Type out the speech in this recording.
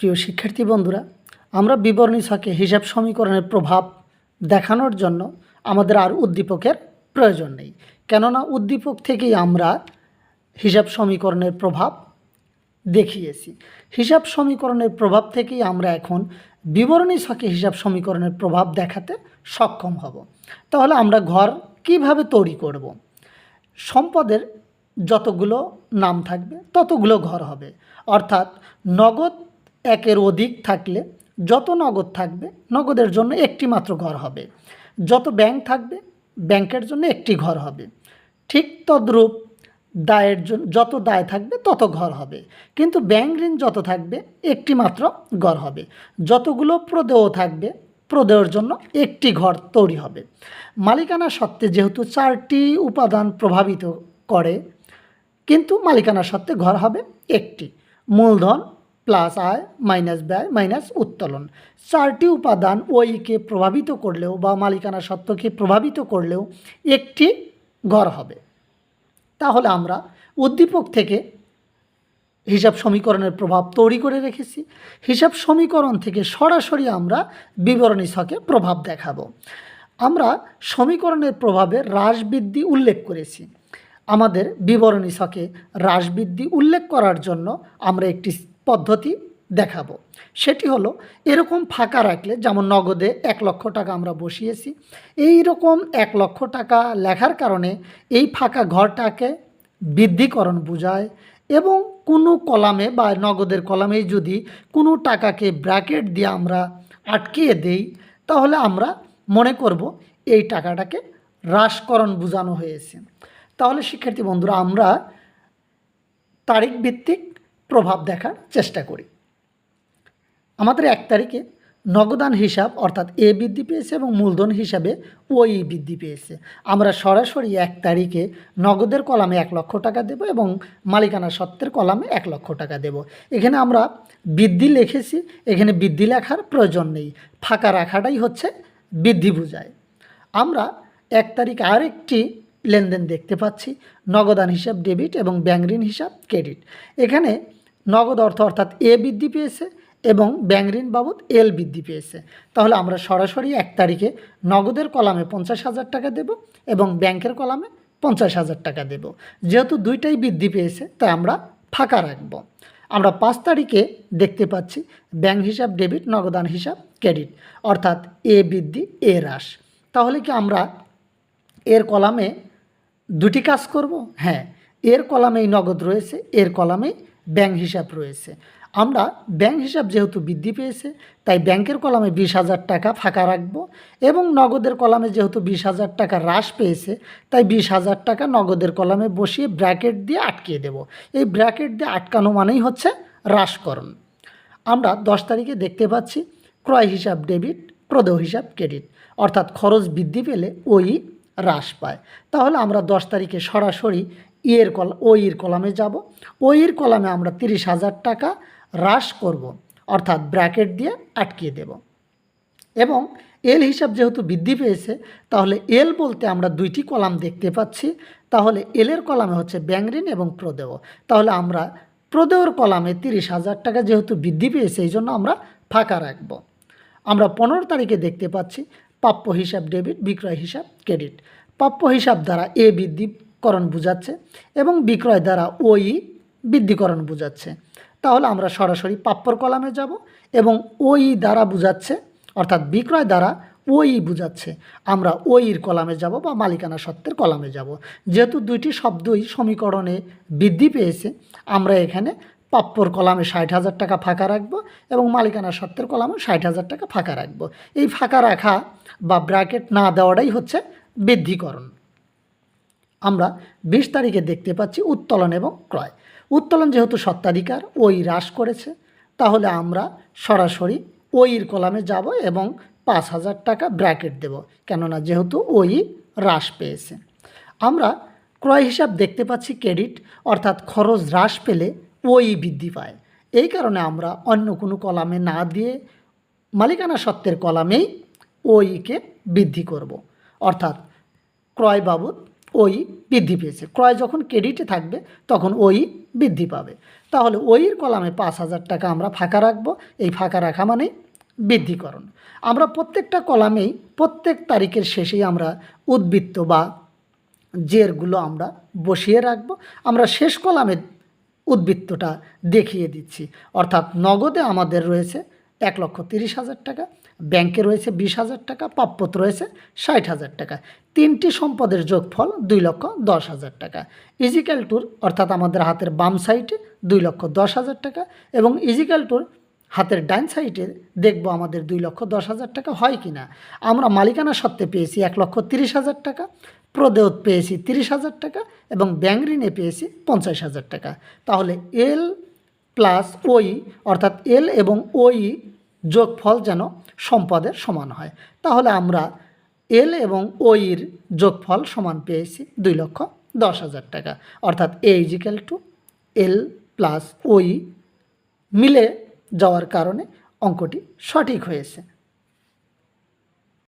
প্রিয় শিক্ষার্থী বন্ধুরা, আমরা বিবরণী ছকে হিসাব সমীকরণের প্রভাব দেখানোর জন্য আমাদের আর উদ্দীপকের প্রয়োজন নেই। কেননা উদ্দীপক থেকেই আমরা হিসাব সমীকরণের প্রভাব দেখিয়েছি। হিসাব সমীকরণের প্রভাব থেকেই আমরা এখন বিবরণী ছকে হিসাব সমীকরণের প্রভাব দেখাতে সক্ষম হব। তাহলে আমরা ঘর কীভাবে তৈরি করব? সম্পদের যতগুলো নাম থাকবে, ততগুলো ঘর হবে। অর্থাৎ নগদ একের অধিক থাকলে যত নগদ থাকবে, নগদের জন্য একটি মাত্র ঘর হবে। যত ব্যাংক থাকবে, ব্যাংকের জন্য একটি ঘর হবে। ঠিক তদ্রূপ দায়ের জন্য যত দায় থাকবে, তত ঘর হবে। কিন্তু ব্যাংক ঋণ যত থাকবে, একটি মাত্র ঘর হবে। যতগুলো প্রদেয় থাকবে, প্রদেয়ের জন্য একটি ঘর তৈরি হবে। মালিকানা সত্ত্বে যেহেতু চারটি উপাদান প্রভাবিত করে, কিন্তু মালিকানা সত্ত্বে ঘর হবে একটি। মূলধন প্লাস আয় মাইনাস ব্যয়, মাইনাস উত্তোলন। চারটি উপাদান ওইকে প্রভাবিত করলেও বা মালিকানা সত্ত্বকে প্রভাবিত করলেও একটি ঘর হবে। তাহলে আমরা উদ্দীপক থেকে হিসাব সমীকরণের প্রভাব তৈরি করে রেখেছি। হিসাব সমীকরণ থেকে সরাসরি আমরা বিবরণী ছকে প্রভাব দেখাবো। আমরা সমীকরণের প্রভাবে হ্রাস বৃদ্ধি উল্লেখ করেছি। আমাদের বিবরণী ছকে হ্রাস বৃদ্ধি উল্লেখ করার জন্য আমরা একটি পদ্ধতি দেখাবো। সেটি হলো, এরকম ফাঁকা রাখলে, যেমন নগদে এক লক্ষ টাকা আমরা বসিয়েছি এই রকম এক লক্ষ টাকা লেখার কারণে এই ফাঁকা ঘরটাকে বৃদ্ধিকরণ বোঝায় এবং কোনো কলামে বা নগদের কলামে যদি কোনো টাকাকে ব্র্যাকেট দিয়ে আমরা আটকিয়ে দেই, তাহলে আমরা মনে করব এই টাকাটাকে হ্রাসকরণ বোঝানো হয়েছে। তাহলে শিক্ষার্থী বন্ধুরা, আমরা তারিখ ভিত্তিক প্রভাব দেখার চেষ্টা করি। আমাদের এক তারিখে নগদান হিসাব অর্থাৎ এ বৃদ্ধি পেয়েছে এবং মূলধন হিসাবে ওই বৃদ্ধি পেয়েছে। আমরা সরাসরি এক তারিখে নগদের কলামে এক লক্ষ টাকা দেব এবং মালিকানা সত্ত্বের কলামে এক লক্ষ টাকা দেব। এখানে আমরা বৃদ্ধি লিখেছি, এখানে বৃদ্ধি লেখার প্রয়োজন নেই। ফাঁকা রাখাটাই হচ্ছে বৃদ্ধি বোঝায়। আমরা এক তারিখ আরেকটি লেনদেন দেখতে পাচ্ছি, নগদান হিসাব ডেবিট এবং ব্যাংক ঋণ হিসাব ক্রেডিট। এখানে নগদ অর্থ অর্থাৎ এ বৃদ্ধি পেয়েছে এবং ব্যাংক ঋণ বাবদ এল বৃদ্ধি পেয়েছে। তাহলে আমরা সরাসরি এক তারিখে নগদের কলামে পঞ্চাশ হাজার টাকা দেব এবং ব্যাংকের কলামে পঞ্চাশ হাজার টাকা দেব। যেহেতু দুইটাই বৃদ্ধি পেয়েছে, তাই আমরা ফাঁকা রাখব। আমরা পাঁচ তারিখে দেখতে পাচ্ছি ব্যাংক হিসাব ডেবিট, নগদান হিসাব, ক্রেডিট, অর্থাৎ এ বৃদ্ধি এ হ্রাস। তাহলে কি আমরা এর কলামে দুটি কাজ করব? হ্যাঁ এর কলামেই নগদ রয়েছে, এর কলামেই ব্যাংক হিসাব রয়েছে। আমরা ব্যাংক হিসাব যেহেতু বৃদ্ধি পেয়েছে, তাই ব্যাংকের কলামে বিশ হাজার টাকা ফাঁকা রাখব এবং নগদের কলামে যেহেতু বিশ হাজার টাকা হ্রাস পেয়েছে, তাই বিশ হাজার টাকা নগদের কলামে বসিয়ে ব্র্যাকেট দিয়ে আটকিয়ে দেব। এই ব্র্যাকেট দিয়ে আটকানো মানেই হচ্ছে হ্রাসকরণ। আমরা দশ তারিখে দেখতে পাচ্ছি ক্রয় হিসাব ডেবিট, প্রদেয় হিসাব ক্রেডিট, অর্থাৎ খরচ বৃদ্ধি পেলে ওই হ্রাস পায়। তাহলে আমরা দশ তারিখে সরাসরি ইয়ের কল ওইর কলামে যাব। ওইর কলামে আমরা তিরিশ হাজার টাকা হ্রাস করব, অর্থাৎ ব্র্যাকেট দিয়ে আটকিয়ে দেব। এবং এল হিসাব যেহেতু বৃদ্ধি পেয়েছে, তাহলে এল বলতে আমরা দুইটি কলাম দেখতে পাচ্ছি। তাহলে এলের কলামে হচ্ছে ঋণ এবং প্রদেয়। তাহলে আমরা প্রদেয়র কলামে তিরিশ হাজার টাকা যেহেতু বৃদ্ধি পেয়েছে, এই জন্য আমরা ফাঁকা রাখব। আমরা পনেরো তারিখে দেখতে পাচ্ছি প্রাপ্য হিসাব ডেবিট, বিক্রয় হিসাব ক্রেডিট। প্রাপ্য হিসাব দ্বারা এ বৃদ্ধিকরণ বোঝাচ্ছে এবং বিক্রয় দ্বারা ওই বৃদ্ধিকরণ বোঝাচ্ছে। তাহলে আমরা সরাসরি প্রাপ্যর কলামে যাব এবং ওই দ্বারা বোঝাচ্ছে, অর্থাৎ বিক্রয় দ্বারা ওই বোঝাচ্ছে। আমরা ওইর কলামে যাব বা মালিকানা সত্ত্বের কলামে যাব। যেহেতু দুইটি শব্দই সমীকরণে বৃদ্ধি পেয়েছে, আমরা এখানে প্রাপ্যর কলামে ষাট হাজার টাকা ফাঁকা রাখব এবং মালিকানা সত্ত্বের কলামে ষাট হাজার টাকা ফাঁকা রাখব। এই ফাঁকা রাখা বা ব্র্যাকেট না দেওয়াটাই হচ্ছে বৃদ্ধিকরণ আমরা বিশ তারিখে দেখতে পাচ্ছি উত্তোলন এবং ক্রয়। উত্তোলন যেহেতু সত্ত্বাধিকার, ওই হ্রাস করেছে, তাহলে আমরা সরাসরি ওইর কলামে যাব এবং পাঁচ হাজার টাকা ব্র্যাকেট দেব, কেননা যেহেতু ওই হ্রাস পেয়েছে। আমরা ক্রয় হিসাব দেখতে পাচ্ছি ক্রেডিট, অর্থাৎ খরচ হ্রাস পেলে ওই বৃদ্ধি পায়। এই কারণে আমরা অন্য কোনো কলামে না দিয়ে মালিকানা সত্ত্বের কলামেই ওইকে বৃদ্ধি করব। অর্থাৎ ক্রয় বাবদ ওই বৃদ্ধি পেয়েছে। ক্রয় যখন ক্রেডিটে থাকবে, তখন ওই বৃদ্ধি পাবে। তাহলে ওইর কলামে পাঁচ হাজার টাকা আমরা ফাঁকা রাখব। এই ফাঁকা রাখা মানেই বৃদ্ধিকরণ। আমরা প্রত্যেকটা কলামেই, প্রত্যেক তারিখের শেষেই আমরা উদ্বৃত্ত বা জেরগুলো আমরা বসিয়ে রাখব। আমরা শেষ কলামের উদ্বৃত্তটা দেখিয়ে দিচ্ছি। অর্থাৎ নগদে আমাদের রয়েছে এক লক্ষ তিরিশ হাজার টাকা। ব্যাংকে রয়েছে বিশ হাজার টাকা প্রাপ্যত রয়েছে ষাট হাজার টাকা। তিনটি সম্পদের যোগফল দুই লক্ষ দশ হাজার টাকা। ইজিক্যাল টুর অর্থাৎ আমাদের হাতের বাম সাইডে দুই লক্ষ দশ হাজার টাকা এবং ইজিক্যাল টুর হাতের ডাইন সাইডে দেখব আমাদের দুই লক্ষ দশ হাজার টাকা হয় কি না। আমরা মালিকানা সত্ত্বে পেয়েছি এক লক্ষ তিরিশ হাজার টাকা, প্রদেয়ত পেয়েছি তিরিশ হাজার টাকা এবং ব্যাংক ঋণে পেয়েছি পঞ্চাশ হাজার টাকা। তাহলে এল প্লাস ওই অর্থাৎ এল এবং ওই যোগফল যেন সম্পদের সমান হয়। তাহলে আমরা এল এবং ওইর যোগফল সমান পেয়েছি দুই লক্ষ দশ হাজার টাকা। অর্থাৎ A equal to L plus ওই মিলে যাওয়ার কারণে অঙ্কটি সঠিক হয়েছে।